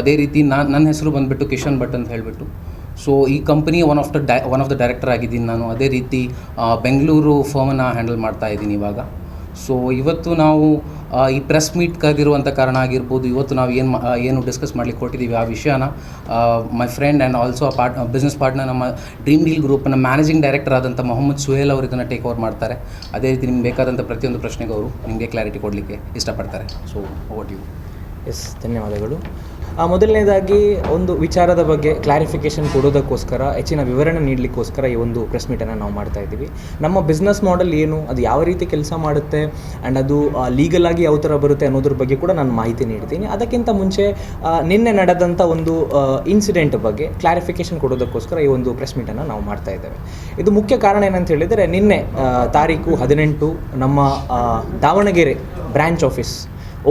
ಅದೇ ರೀತಿ ನಾನು ನನ್ನ ಹೆಸರು ಬಂದುಬಿಟ್ಟು ಕಿಶನ್ ಭಟ್ ಅಂತ ಹೇಳಿಬಿಟ್ಟು. ಸೊ ಈ company one of the di one of the director ಆಗಿದ್ದೀನಿ ನಾನು. ಅದೇ ರೀತಿ ಬೆಂಗಳೂರು ಫರ್ಮನ್ನು ಹ್ಯಾಂಡಲ್ ಮಾಡ್ತಾ ಇದ್ದೀನಿ ಇವಾಗ. ಸೊ ಇವತ್ತು ನಾವು ಈ ಪ್ರೆಸ್ ಮೀಟ್ ಕರೆದಿರುವಂಥ ಕಾರಣ ಆಗಿರ್ಬೋದು, ಇವತ್ತು ನಾವು ಏನು ಏನು ಡಿಸ್ಕಸ್ ಮಾಡಲಿಕ್ಕೆ ಕೊಟ್ಟಿದ್ದೀವಿ ಆ ವಿಷಯನ my friend and also a part business partner ನಮ್ಮ ಡ್ರೀಮ್ ಡೀಲ್ ಗ್ರೂಪ್ನ ಮ್ಯಾನೇಜಿಂಗ್ ಡೈರೆಕ್ಟರ್ ಆದಂಥ ಮೊಹಮ್ಮದ್ ಸುಹೇಲ್ ಅವರು ಇದನ್ನು ಟೇಕ್ ಓವರ್ ಮಾಡ್ತಾರೆ. ಅದೇ ರೀತಿ ನಿಮ್ಗೆ ಬೇಕಾದಂಥ ಪ್ರತಿಯೊಂದು ಪ್ರಶ್ನೆಗೆ ಅವರು ನಿಮಗೆ ಕ್ಲಾರಿಟಿ ಕೊಡಲಿಕ್ಕೆ ಇಷ್ಟಪಡ್ತಾರೆ. ಸೊ ಓಟ್ ಯು ಎಸ್ ಧನ್ಯವಾದಗಳು. ಮೊದಲನೇದಾಗಿ ಒಂದು ವಿಚಾರದ ಬಗ್ಗೆ ಕ್ಲಾರಿಫಿಕೇಷನ್ ಕೊಡೋದಕ್ಕೋಸ್ಕರ, ಹೆಚ್ಚಿನ ವಿವರಣೆ ನೀಡಲಿಕ್ಕೋಸ್ಕರ ಈ ಒಂದು ಪ್ರೆಸ್ ಮೀಟನ್ನು ನಾವು ಮಾಡ್ತಾ ಇದ್ದೀವಿ. ನಮ್ಮ ಬಿಸ್ನೆಸ್ ಮಾಡೆಲ್ ಏನು, ಅದು ಯಾವ ರೀತಿ ಕೆಲಸ ಮಾಡುತ್ತೆ ಆ್ಯಂಡ್ ಅದು ಲೀಗಲ್ ಆಗಿ ಯಾವ ಥರ ಬರುತ್ತೆ ಅನ್ನೋದ್ರ ಬಗ್ಗೆ ಕೂಡ ನಾನು ಮಾಹಿತಿ ನೀಡ್ತೀನಿ. ಅದಕ್ಕಿಂತ ಮುಂಚೆ ನಿನ್ನೆ ನಡೆದಂಥ ಒಂದು ಇನ್ಸಿಡೆಂಟ್ ಬಗ್ಗೆ ಕ್ಲಾರಿಫಿಕೇಷನ್ ಕೊಡೋದಕ್ಕೋಸ್ಕರ ಈ ಒಂದು ಪ್ರೆಸ್ ಮೀಟನ್ನು ನಾವು ಮಾಡ್ತಾ ಇದ್ದೇವೆ. ಇದು ಮುಖ್ಯ ಕಾರಣ ಏನಂತ ಹೇಳಿದರೆ, ನಿನ್ನೆ ತಾರೀಕು ಹದಿನೆಂಟು ನಮ್ಮ ದಾವಣಗೆರೆ ಬ್ರ್ಯಾಂಚ್ ಆಫೀಸ್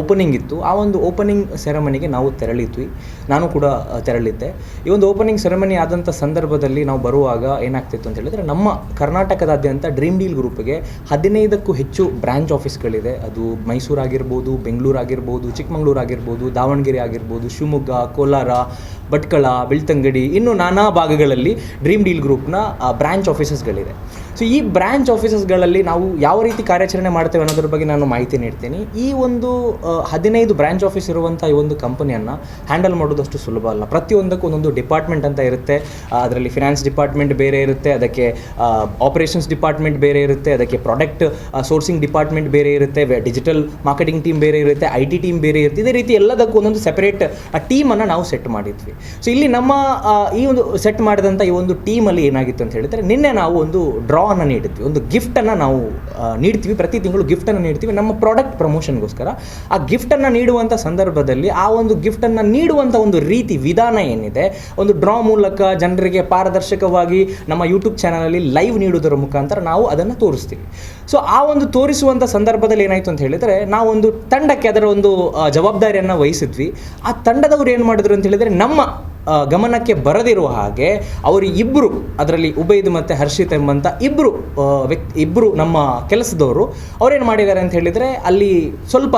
ಓಪನಿಂಗ್ ಇತ್ತು. ಆ ಒಂದು ಓಪನಿಂಗ್ ಸೆರೆಮನಿಗೆ ನಾವು ತೆರಳಿದ್ವಿ. ನಾನು ಕೂಡ ತೆರಳಿದ್ದೆ. ಈ ಒಂದು ಓಪನಿಂಗ್ ಸೆರೆಮನಿ ಆದಂಥ ಸಂದರ್ಭದಲ್ಲಿ ನಾವು ಬರುವಾಗ ಏನಾಗ್ತಿತ್ತು ಅಂತ ಹೇಳಿದರೆ, ನಮ್ಮ ಕರ್ನಾಟಕದಾದ್ಯಂತ ಡ್ರೀಮ್ ಡೀಲ್ ಗ್ರೂಪ್ಗೆ ಹದಿನೈದಕ್ಕೂ ಹೆಚ್ಚು ಬ್ರಾಂಚ್ ಆಫೀಸ್ಗಳಿದೆ ಅದು ಮೈಸೂರು ಆಗಿರ್ಬೋದು, ಬೆಂಗಳೂರು ಆಗಿರ್ಬೋದು, ಚಿಕ್ಕಮಗಳೂರು ಆಗಿರ್ಬೋದು, ದಾವಣಗೆರೆ ಆಗಿರ್ಬೋದು, ಶಿವಮೊಗ್ಗ, ಕೋಲಾರ, ಭಟ್ಕಳ, ಬೆಳ್ತಂಗಡಿ, ಇನ್ನು ನಾನಾ ಭಾಗಗಳಲ್ಲಿ ಡ್ರೀಮ್ ಡೀಲ್ ಗ್ರೂಪ್ನ ಬ್ರ್ಯಾಂಚ್ ಆಫೀಸಸ್ಗಳಿದೆ ಸೊ ಈ ಬ್ರಾಂಚ್ ಆಫೀಸಸ್ಗಳಲ್ಲಿ ನಾವು ಯಾವ ರೀತಿ ಕಾರ್ಯಾಚರಣೆ ಮಾಡ್ತೇವೆ ಅನ್ನೋದ್ರ ಬಗ್ಗೆ ನಾನು ಮಾಹಿತಿ ನೀಡ್ತೀನಿ. ಈ ಒಂದು ಹದಿನೈದು ಬ್ರಾಂಚ್ ಆಫೀಸ್ ಇರುವಂಥ ಈ ಒಂದು ಕಂಪನಿಯನ್ನು ಹ್ಯಾಂಡಲ್ ಮಾಡೋದಷ್ಟು ಸುಲಭ ಅಲ್ಲ. ಪ್ರತಿಯೊಂದಕ್ಕೂ ಒಂದೊಂದು ಡಿಪಾರ್ಟ್ಮೆಂಟ್ ಅಂತ ಇರುತ್ತೆ. ಅದರಲ್ಲಿ ಫಿನಾನ್ಸ್ ಡಿಪಾರ್ಟ್ಮೆಂಟ್ ಬೇರೆ ಇರುತ್ತೆ, ಅದಕ್ಕೆ ಆಪರೇಷನ್ಸ್ ಡಿಪಾರ್ಟ್ಮೆಂಟ್ ಬೇರೆ ಇರುತ್ತೆ, ಅದಕ್ಕೆ ಪ್ರಾಡಕ್ಟ್ ಸೋರ್ಸಿಂಗ್ ಡಿಪಾರ್ಟ್ಮೆಂಟ್ ಬೇರೆ ಇರುತ್ತೆ ಡಿಜಿಟಲ್ ಮಾರ್ಕೆಟಿಂಗ್ ಟೀಮ್ ಬೇರೆ ಇರುತ್ತೆ ಐ ಟಿ ಟೀಮ್ ಬೇರೆ ಇರುತ್ತೆ. ಇದೇ ರೀತಿ ಎಲ್ಲದಕ್ಕೂ ಒಂದೊಂದು ಸೆಪರೇಟ್ ಟೀಮನ್ನು ನಾವು ಸೆಟ್ ಮಾಡಿದ್ವಿ. ಸೊ ಇಲ್ಲಿ ನಮ್ಮ ಈ ಒಂದು ಸೆಟ್ ಮಾಡಿದಂಥ ಈ ಒಂದು ಟೀಮಲ್ಲಿ ಏನಾಗಿತ್ತು ಅಂತ ಹೇಳಿದರೆ, ನಿನ್ನೆ ನಾವು ಒಂದು ಡ್ರಾ ಅನ್ನು ನೀಡ್ತೀವಿ ಒಂದು ಗಿಫ್ಟನ್ನು ನಾವು ನೀಡ್ತೀವಿ. ಪ್ರತಿ ತಿಂಗಳು ಗಿಫ್ಟನ್ನು ನೀಡ್ತೀವಿ. ನಮ್ಮ ಪ್ರಾಡಕ್ಟ್ ಪ್ರಮೋಷನ್ಗೋಸ್ಕರ ಆ ಗಿಫ್ಟನ್ನು ನೀಡುವಂಥ ಸಂದರ್ಭದಲ್ಲಿ ಆ ಒಂದು ಗಿಫ್ಟನ್ನು ನೀಡುವಂಥ ಒಂದು ರೀತಿ, ವಿಧಾನ ಏನಿದೆ? ಒಂದು ಡ್ರಾ ಮೂಲಕ ಜನರಿಗೆ ಪಾರದರ್ಶಕವಾಗಿ ನಮ್ಮ ಯೂಟ್ಯೂಬ್ ಚಾನಲಲ್ಲಿ ಲೈವ್ ನೀಡುವುದರ ಮುಖಾಂತರ ನಾವು ಅದನ್ನು ತೋರಿಸ್ತೀವಿ. ಸೊ ಆ ಒಂದು ತೋರಿಸುವಂಥ ಸಂದರ್ಭದಲ್ಲಿ ಏನಾಯಿತು ಅಂತ ಹೇಳಿದರೆ, ನಾವೊಂದು ತಂಡಕ್ಕೆ ಅದರ ಒಂದು ಜವಾಬ್ದಾರಿಯನ್ನು ವಹಿಸಿದ್ವಿ. ಆ ತಂಡದವರು ಏನು ಮಾಡಿದ್ರು ಅಂತ ಹೇಳಿದರೆ, ನಮ್ಮ ಗಮನಕ್ಕೆ ಬರದಿರುವ ಹಾಗೆ ಅವರು ಇಬ್ಬರು ಅದರಲ್ಲಿ ಉಬೈದ್ ಮತ್ತು ಹರ್ಷಿತ್ ಎಂಬಂಥ ಇಬ್ಬರು ವ್ಯಕ್ತಿ ಇಬ್ಬರು ನಮ್ಮ ಕೆಲಸದವರು, ಅವರೇನು ಮಾಡಿದ್ದಾರೆ ಅಂತ ಹೇಳಿದರೆ ಅಲ್ಲಿ ಸ್ವಲ್ಪ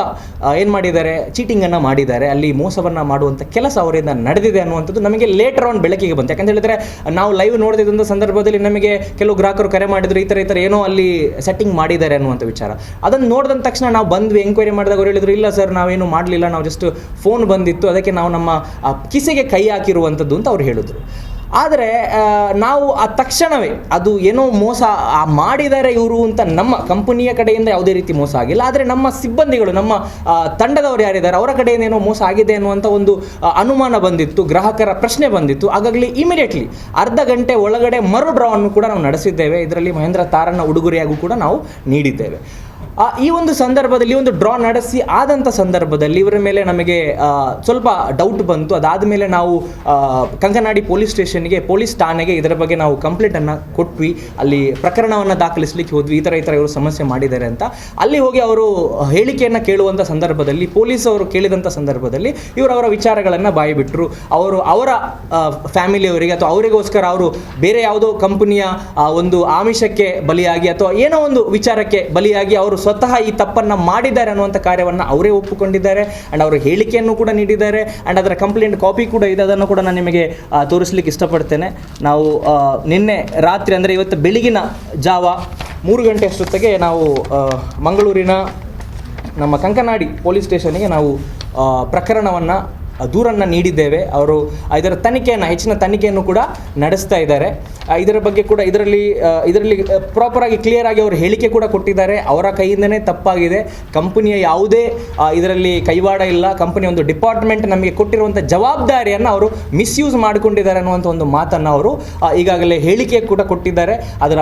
ಏನು ಮಾಡಿದ್ದಾರೆ, ಚೀಟಿಂಗನ್ನು ಮಾಡಿದ್ದಾರೆ, ಅಲ್ಲಿ ಮೋಸವನ್ನು ಮಾಡುವಂಥ ಕೆಲಸ ಅವರಿಂದ ನಡೆದಿದೆ ಅನ್ನುವಂಥದ್ದು ನಮಗೆ ಲೇಟರ್ ಆನ್ ಬೆಳಕಿಗೆ ಬಂತು. ಯಾಕಂತ ಹೇಳಿದರೆ ನಾವು ಲೈವ್ ನೋಡ್ತಿದ್ದಂಥ ಸಂದರ್ಭದಲ್ಲಿ ನಮಗೆ ಕೆಲವು ಗ್ರಾಹಕರು ಕರೆ ಮಾಡಿದ್ರು, ಈ ಥರ ಈ ಥರ ಏನೋ ಅಲ್ಲಿ ಸೆಟ್ಟಿಂಗ್ ಮಾಡಿದ್ದಾರೆ ಅನ್ನುವಂಥ ವಿಚಾರ. ಅದನ್ನು ನೋಡಿದ ತಕ್ಷಣ ನಾವು ಬಂದ್ವಿ ಎಂಕ್ವೈರಿ ಮಾಡಿದಾಗ ಅವ್ರು ಹೇಳಿದ್ರು, ಇಲ್ಲ ಸರ್, ನಾವೇನು ಮಾಡಲಿಲ್ಲ, ನಾವು ಜಸ್ಟ್ ಫೋನ್ ಬಂದಿತ್ತು, ಅದಕ್ಕೆ ನಾವು ನಮ್ಮ ಕಿಸೆಗೆ ಕೈ ಹಾಕಿರುವಂಥದ್ದು ಅಂತ ಅವ್ರು ಹೇಳಿದ್ರು. ಆದರೆ ನಾವು ಆ ತಕ್ಷಣವೇ ಅದು ಏನೋ ಮೋಸ ಮಾಡಿದರೆ ಇವರು ಅಂತ ನಮ್ಮ ಕಂಪನಿಯ ಕಡೆಯಿಂದ ಯಾವುದೇ ರೀತಿ ಮೋಸ ಆಗಿಲ್ಲ. ಆದರೆ ನಮ್ಮ ಸಿಬ್ಬಂದಿಗಳು, ನಮ್ಮ ತಂಡದವರು ಯಾರಿದ್ದಾರೆ, ಅವರ ಕಡೆಯಿಂದ ಏನೋ ಮೋಸ ಆಗಿದೆ ಅನ್ನುವಂಥ ಒಂದು ಅನುಮಾನ ಬಂದಿತ್ತು, ಗ್ರಾಹಕರ ಪ್ರಶ್ನೆ ಬಂದಿತ್ತು. ಹಾಗಾಗಿ ಇಮಿಡಿಯೇಟ್ಲಿ ಅರ್ಧ ಗಂಟೆ ಒಳಗಡೆ ಮರು ಡ್ರಾವನ್ನು ಕೂಡ ನಾವು ನಡೆಸಿದ್ದೇವೆ. ಇದರಲ್ಲಿ ಮಹೇಂದ್ರ ತಾರನ್ನ ಉಡುಗೊರೆಯಾಗೂ ಕೂಡ ನಾವು ನೀಡಿದ್ದೇವೆ. ಈ ಒಂದು ಸಂದರ್ಭದಲ್ಲಿ ಒಂದು ಡ್ರಾ ನಡೆಸಿ ಆದಂಥ ಸಂದರ್ಭದಲ್ಲಿ ಇವರ ಮೇಲೆ ನಮಗೆ ಸ್ವಲ್ಪ ಡೌಟ್ ಬಂತು. ಅದಾದ ಮೇಲೆ ನಾವು ಕಂಕನಾಡಿ ಪೊಲೀಸ್ ಸ್ಟೇಷನ್ಗೆ ಪೊಲೀಸ್ ಠಾಣೆಗೆ ಇದರ ಬಗ್ಗೆ ನಾವು ಕಂಪ್ಲೇಂಟನ್ನು ಕೊಟ್ವಿ. ಅಲ್ಲಿ ಪ್ರಕರಣವನ್ನು ದಾಖಲಿಸಲಿಕ್ಕೆ ಹೋದ್ವಿ. ಈ ಥರ ಈ ಥರ ಇವರು ಸಮಸ್ಯೆ ಮಾಡಿದ್ದಾರೆ ಅಂತ. ಅಲ್ಲಿ ಹೋಗಿ ಅವರು ಹೇಳಿಕೆಯನ್ನು ಕೇಳುವಂಥ ಸಂದರ್ಭದಲ್ಲಿ, ಪೊಲೀಸ್ ಅವರು ಕೇಳಿದಂಥ ಸಂದರ್ಭದಲ್ಲಿ ಇವರು ಅವರ ವಿಚಾರಗಳನ್ನು ಬಾಯಿ ಬಿಟ್ಟರು ಅವರು ಅವರ ಫ್ಯಾಮಿಲಿಯವರಿಗೆ ಅಥವಾ ಅವರಿಗೋಸ್ಕರ ಅವರು ಬೇರೆ ಯಾವುದೋ ಕಂಪನಿಯ ಒಂದು ಆಮಿಷಕ್ಕೆ ಬಲಿಯಾಗಿ ಅಥವಾ ಏನೋ ಒಂದು ವಿಚಾರಕ್ಕೆ ಬಲಿಯಾಗಿ ಅವರು ಸ್ವತಃ ಈ ತಪ್ಪನ್ನು ಮಾಡಿದ್ದಾರೆ ಅನ್ನುವಂಥ ಕಾರ್ಯವನ್ನು ಅವರೇ ಒಪ್ಪಿಕೊಂಡಿದ್ದಾರೆ. ಆ್ಯಂಡ್ ಅವರು ಹೇಳಿಕೆಯನ್ನು ಕೂಡ ನೀಡಿದ್ದಾರೆ. ಆ್ಯಂಡ್ ಅದರ ಕಂಪ್ಲೇಂಟ್ ಕಾಪಿ ಕೂಡ ಇದೆ. ಅದನ್ನು ಕೂಡ ನಾನು ನಿಮಗೆ ತೋರಿಸ್ಲಿಕ್ಕೆ ಇಷ್ಟಪಡ್ತೇನೆ. ನಾವು ನಿನ್ನೆ ರಾತ್ರಿ ಅಂದರೆ ಇವತ್ತು ಬೆಳಗಿನ ಜಾವ ಮೂರು ಗಂಟೆ ಅಷ್ಟೊತ್ತಿಗೆ ನಾವು ಮಂಗಳೂರಿನ ನಮ್ಮ ಕಂಕನಾಡಿ ಪೊಲೀಸ್ ಸ್ಟೇಷನ್ಗೆ ನಾವು ಪ್ರಕರಣವನ್ನು ದೂರನ್ನು ನೀಡಿದ್ದೇವೆ. ಅವರು ಇದರ ತನಿಖೆಯನ್ನು, ಹೆಚ್ಚಿನ ತನಿಖೆಯನ್ನು ಕೂಡ ನಡೆಸ್ತಾ ಇದ್ದಾರೆ. ಇದರ ಬಗ್ಗೆ ಕೂಡ ಇದರಲ್ಲಿ ಇದರಲ್ಲಿ ಪ್ರಾಪರಾಗಿ ಕ್ಲಿಯರ್ ಆಗಿ ಅವರು ಹೇಳಿಕೆ ಕೂಡ ಕೊಟ್ಟಿದ್ದಾರೆ. ಅವರ ಕೈಯಿಂದನೇ ತಪ್ಪಾಗಿದೆ. ಕಂಪನಿಯ ಯಾವುದೇ ಇದರಲ್ಲಿ ಕೈವಾಡ ಇಲ್ಲ. ಕಂಪನಿ ಒಂದು ಡಿಪಾರ್ಟ್ಮೆಂಟ್ ನಮಗೆ ಕೊಟ್ಟಿರುವಂಥ ಜವಾಬ್ದಾರಿಯನ್ನು ಅವರು ಮಿಸ್ಯೂಸ್ ಮಾಡಿಕೊಂಡಿದ್ದಾರೆ ಅನ್ನುವಂಥ ಒಂದು ಮಾತನ್ನು ಅವರು ಈಗಾಗಲೇ ಹೇಳಿಕೆ ಕೂಡ ಕೊಟ್ಟಿದ್ದಾರೆ. ಅದರ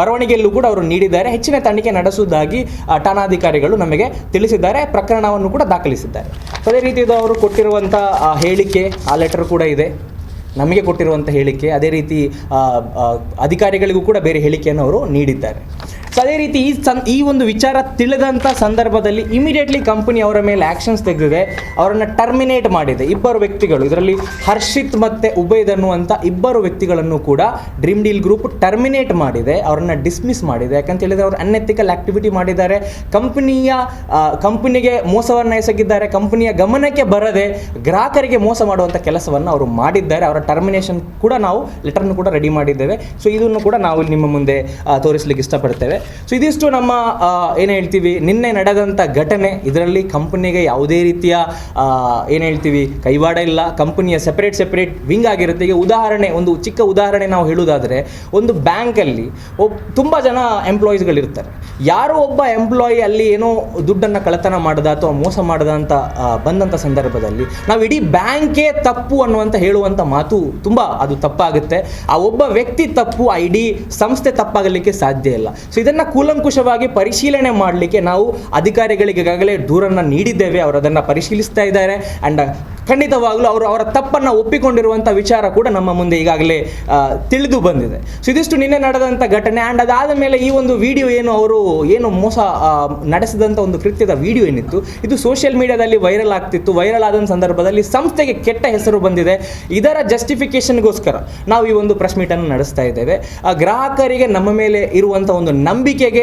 ಬರವಣಿಗೆಯಲ್ಲೂ ಕೂಡ ಅವರು ನೀಡಿದ್ದಾರೆ. ಹೆಚ್ಚಿನ ತನಿಖೆ ನಡೆಸುವುದಾಗಿ ಠಾಣಾಧಿಕಾರಿಗಳು ನಮಗೆ ತಿಳಿಸಿದ್ದಾರೆ. ಪ್ರಕರಣವನ್ನು ಕೂಡ ದಾಖಲಿಸಿದ್ದಾರೆ. ಅದೇ ರೀತಿ ಅವರು ಅವರು ಕೊಟ್ಟಿರುವಂಥ ಆ, ಹೇಳಿಕೆ ಆ ಲೆಟರ್ ಕೂಡ ಇದೆ. ನಮಗೆ ಕೊಟ್ಟಿರುವಂಥ ಹೇಳಿಕೆ ಅದೇ ರೀತಿ ಅಧಿಕಾರಿಗಳಿಗೂ ಕೂಡ ಬೇರೆ ಹೇಳಿಕೆಯನ್ನು ಅವರು ನೀಡಿದ್ದಾರೆ. ಸೊ ಅದೇ ರೀತಿ ಈ ಸನ್ ಈ ಒಂದು ವಿಚಾರ ತಿಳಿದಂಥ ಸಂದರ್ಭದಲ್ಲಿ ಇಮಿಡಿಯೇಟ್ಲಿ ಕಂಪನಿ ಅವರ ಮೇಲೆ ಆ್ಯಕ್ಷನ್ಸ್ ತೆಗೆದಿದೆ. ಅವರನ್ನು ಟರ್ಮಿನೇಟ್ ಮಾಡಿದೆ. ಇಬ್ಬರು ವ್ಯಕ್ತಿಗಳು, ಇದರಲ್ಲಿ ಹರ್ಷಿತ್ ಮತ್ತು ಉಬೈದ್ ಅನ್ನುವಂಥ ಇಬ್ಬರು ವ್ಯಕ್ತಿಗಳನ್ನು ಕೂಡ ಡ್ರೀಮ್ ಡೀಲ್ ಗ್ರೂಪ್ ಟರ್ಮಿನೇಟ್ ಮಾಡಿದೆ. ಅವರನ್ನು ಡಿಸ್ಮಿಸ್ ಮಾಡಿದೆ. ಯಾಕಂತ ಹೇಳಿದರೆ ಅವರು ಅನ್ಎಥಿಕಲ್ ಆ್ಯಕ್ಟಿವಿಟಿ ಮಾಡಿದ್ದಾರೆ. ಕಂಪನಿಯ ಕಂಪನಿಗೆ ಮೋಸವನ್ನು ಎಸಗಿದ್ದಾರೆ. ಕಂಪನಿಯ ಗಮನಕ್ಕೆ ಬರದೆ ಗ್ರಾಹಕರಿಗೆ ಮೋಸ ಮಾಡುವಂಥ ಕೆಲಸವನ್ನು ಅವರು ಮಾಡಿದ್ದಾರೆ. ಅವರ ಟರ್ಮಿನೇಷನ್ ಕೂಡ ನಾವು ಲೆಟರ್ನ ಕೂಡ ರೆಡಿ ಮಾಡಿದ್ದೇವೆ. ಸೊ ಇದನ್ನು ಕೂಡ ನಾವು ನಿಮ್ಮ ಮುಂದೆ ತೋರಿಸ್ಲಿಕ್ಕೆ ಇಷ್ಟಪಡ್ತೇವೆ. ಸೊ ಇದಿಷ್ಟು ನಮ್ಮ ಏನು ಹೇಳ್ತೀವಿ, ನಿನ್ನೆ ನಡೆದಂಥ ಘಟನೆ. ಇದರಲ್ಲಿ ಕಂಪನಿಗೆ ಯಾವುದೇ ರೀತಿಯ ಏನು ಹೇಳ್ತೀವಿ, ಕೈವಾಡ ಇಲ್ಲ. ಕಂಪನಿಯ ಸೆಪರೇಟ್ ಸೆಪರೇಟ್ ವಿಂಗ್ ಆಗಿರುತ್ತೆ. ಈಗ ಉದಾಹರಣೆ, ಒಂದು ಚಿಕ್ಕ ಉದಾಹರಣೆ ನಾವು ಹೇಳುವುದಾದರೆ, ಒಂದು ಬ್ಯಾಂಕಲ್ಲಿ ಒಬ್, ತುಂಬ ಜನ ಎಂಪ್ಲಾಯೀಸ್ಗಳಿರ್ತಾರೆ ಯಾರೋ ಒಬ್ಬ ಎಂಪ್ಲಾಯಿ ಅಲ್ಲಿ ಏನೋ ದುಡ್ಡನ್ನು ಕಳತನ ಮಾಡದ ಅಥವಾ ಮೋಸ ಮಾಡದ ಅಂತ ಬಂದಂಥ ಸಂದರ್ಭದಲ್ಲಿ ನಾವು ಇಡೀ ಬ್ಯಾಂಕೇ ತಪ್ಪು ಅನ್ನುವಂಥ ಹೇಳುವಂಥ ಮಾತು ತುಂಬ ಅದು ತಪ್ಪಾಗುತ್ತೆ. ಆ ಒಬ್ಬ ವ್ಯಕ್ತಿ ತಪ್ಪು, ಆ ಇಡೀ ಸಂಸ್ಥೆ ತಪ್ಪಾಗಲಿಕ್ಕೆ ಸಾಧ್ಯ ಇಲ್ಲ. ಸೊ ಇದನ್ನು ಕೂಲಂಕುಷವಾಗಿ ಪರಿಶೀಲನೆ ಮಾಡಲಿಕ್ಕೆ ನಾವು ಅಧಿಕಾರಿಗಳಿಗೆ ಈಗಾಗಲೇ ದೂರನ್ನು ನೀಡಿದ್ದೇವೆ. ಅವರು ಅದನ್ನು ಪರಿಶೀಲಿಸ್ತಾ ಇದ್ದಾರೆ. ಆ್ಯಂಡ್ ಖಂಡಿತವಾಗಲೂ ಅವರು ಅವರ ತಪ್ಪನ್ನು ಒಪ್ಪಿಕೊಂಡಿರುವಂಥ ವಿಚಾರ ಕೂಡ ನಮ್ಮ ಮುಂದೆ ಈಗಾಗಲೇ ತಿಳಿದು ಬಂದಿದೆ. ಸೊ ಇದಿಷ್ಟು ನಿನ್ನೆ ನಡೆದಂಥ ಘಟನೆ. ಆ್ಯಂಡ್ ಅದಾದ ಮೇಲೆ ಈ ಒಂದು ವಿಡಿಯೋ ಏನು ಅವರು ಏನು ಮೋಸ ನಡೆಸಿದಂಥ ಒಂದು ಕೃತ್ಯದ ವಿಡಿಯೋ ಏನಿತ್ತು, ಇದು ಸೋಷಿಯಲ್ ಮೀಡಿಯಾದಲ್ಲಿ ವೈರಲ್ ಆಗ್ತಿತ್ತು. ವೈರಲ್ ಆದ ಸಂದರ್ಭದಲ್ಲಿ ಸಂಸ್ಥೆಗೆ ಕೆಟ್ಟ ಹೆಸರು ಬಂದಿದೆ. ಇದರ ಜಸ್ಟಿಫಿಕೇಶನ್ಗೋಸ್ಕರ ನಾವು ಈ ಒಂದು ಪ್ರೆಸ್ ಮೀಟನ್ನು ನಡೆಸ್ತಾ ಇದ್ದೇವೆ. ಗ್ರಾಹಕರಿಗೆ ನಮ್ಮ ಮೇಲೆ ಇರುವಂಥ ಒಂದು ನಂಬಿಕೆಗೆ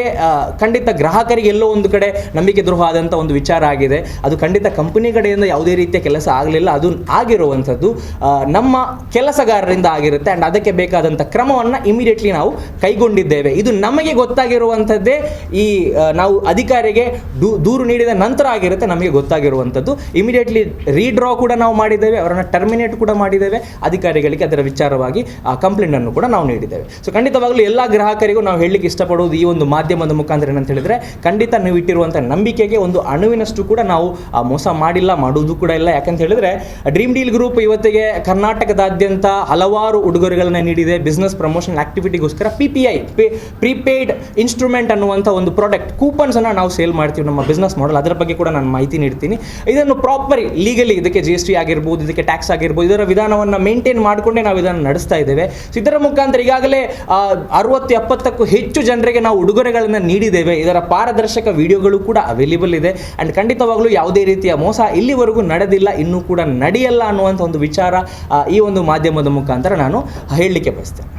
ಖಂಡಿತ ಗ್ರಾಹಕರಿಗೆ ಎಲ್ಲೋ ಒಂದು ಕಡೆ ನಂಬಿಕೆ ದ್ರೋಹ ಆದಂಥ ಒಂದು ವಿಚಾರ ಆಗಿದೆ. ಅದು ಖಂಡಿತ ಕಂಪನಿ ಕಡೆಯಿಂದ ಯಾವುದೇ ರೀತಿಯ ಕೆಲಸ ಆಗಲಿಲ್ಲ. ಅದು ಆಗಿರುವಂಥದ್ದು. ನಮ್ಮ ಕೆಲಸಗಾರರಿಂದ ಆಗಿರುತ್ತೆ. ಆ್ಯಂಡ್ ಅದಕ್ಕೆ ಬೇಕಾದಂಥ ಕ್ರಮವನ್ನು ಇಮಿಡಿಯೇಟ್ಲಿ ನಾವು ಕೈಗೊಂಡಿದ್ದೇವೆ. ಇದು ನಮಗೆ ಗೊತ್ತಾಗಿರುವಂಥದ್ದೇ ಈ ನಾವು ಅಧಿಕಾರಿಗೆ ದೂರು ನೀಡಿದ ನಂತರ ಆಗಿರುತ್ತೆ ನಮಗೆ ಗೊತ್ತಾಗಿರುವಂಥದ್ದು. ಇಮಿಡಿಯೇಟ್ಲಿ ರೀಡ್ರಾ ಕೂಡ ನಾವು ಮಾಡಿದ್ದೇವೆ. ಅವರನ್ನು ಟರ್ಮಿನೇಟ್ ಕೂಡ ಮಾಡಿದ್ದೇವೆ. ಅಧಿಕಾರಿಗಳಿಗೆ ಅದರ ವಿಚಾರವಾಗಿ ಕಂಪ್ಲೇಂಟನ್ನು ಕೂಡ ನಾವು ನೀಡಿದ್ದೇವೆ. ಸೊ ಖಂಡಿತವಾಗಲೂ ಎಲ್ಲ ಗ್ರಾಹಕರಿಗೂ ನಾವು ಹೇಳಲಿಕ್ಕೆ ಇಷ್ಟಪಡುವುದು ಈ ಒಂದು ಮಾಧ್ಯಮದ ಮುಖಾಂತರ ಏನಂತ ಹೇಳಿದ್ರೆ, ಖಂಡಿತ ನೀವು ಇಟ್ಟಿರುವಂಥ ನಂಬಿಕೆಗೆ ಒಂದು ಅಣುವಿನಷ್ಟು ಕೂಡ ನಾವು ಮೋಸ ಮಾಡಿಲ್ಲ, ಮಾಡುವುದು ಕೂಡ ಇಲ್ಲ. ಯಾಕಂತ ಹೇಳಿದ್ರೆ ಡ್ರೀಮ್ ಡೀಲ್ ಗ್ರೂಪ್ ಇವತ್ತಿಗೆ ಕರ್ನಾಟಕದಾದ್ಯಂತ ಹಲವಾರು ಉಡುಗೊರೆಗಳನ್ನ ನೀಡಿದೆ. Business promotion ಆಕ್ಟಿವಿಟಿಗೋಸ್ಕರ P P I prepaid instrument ಅನ್ನುವಂಥ ಒಂದು ಪ್ರಾಡಕ್ಟ್ ಕೂಪನ್ಸ್ ಅನ್ನ ನಾವು ಸೇಲ್ ಮಾಡ್ತೀವಿ ನಮ್ಮ ಬಿಸ್ನೆಸ್ ಮಾಡಲ್ ಅದರ ಬಗ್ಗೆ ಕೂಡ ನಾನು ಮಾಹಿತಿ ನೀಡ್ತೀನಿ. ಇದನ್ನು ಪ್ರಾಪರ್ ಲೀಗಲಿ ಇದಕ್ಕೆ ಜಿ ಎಸ್ ಟಿ ಆಗಿರ್ಬೋದು, ಇದಕ್ಕೆ ಟ್ಯಾಕ್ಸ್ ಆಗಿರ್ಬೋದು, ಇದರ ವಿಧಾನವನ್ನು ಮೇಂಟೈನ್ ಮಾಡಿಕೊಂಡೇ ನಾವು ಇದನ್ನು ನಡೆಸ್ತಾ ಇದ್ದೇವೆ. ಇದರ ಮುಖಾಂತರ ಈಗಾಗಲೇ ಅರವತ್ತು ಎಪ್ಪತ್ತಕ್ಕೂ ಹೆಚ್ಚು ಜನರಿಗೆ ನಾವು ಉಡುಗೊರೆಗಳನ್ನು ನೀಡಿದ್ದೇವೆ. ಇದರ ಪಾರದರ್ಶಕ ವಿಡಿಯೋಗಳು ಕೂಡ ಅವೈಲೇಬಲ್ ಇದೆ. ಆ್ಯಂಡ್ ಖಂಡಿತವಾಗಲೂ ಯಾವುದೇ ರೀತಿಯ ಮೋಸ ಇಲ್ಲಿವರೆಗೂ ನಡೆದಿಲ್ಲ, ಇನ್ನೂ ಕೂಡ ನಡೆಯಲ್ಲ ಅನ್ನುವಂಥ ಒಂದು ವಿಚಾರ ಈ ಒಂದು ಮಾಧ್ಯಮದ ಮುಖಾಂತರ ನಾನು ಹೇಳಲಿಕ್ಕೆ ಬಯಸ್ತೇನೆ.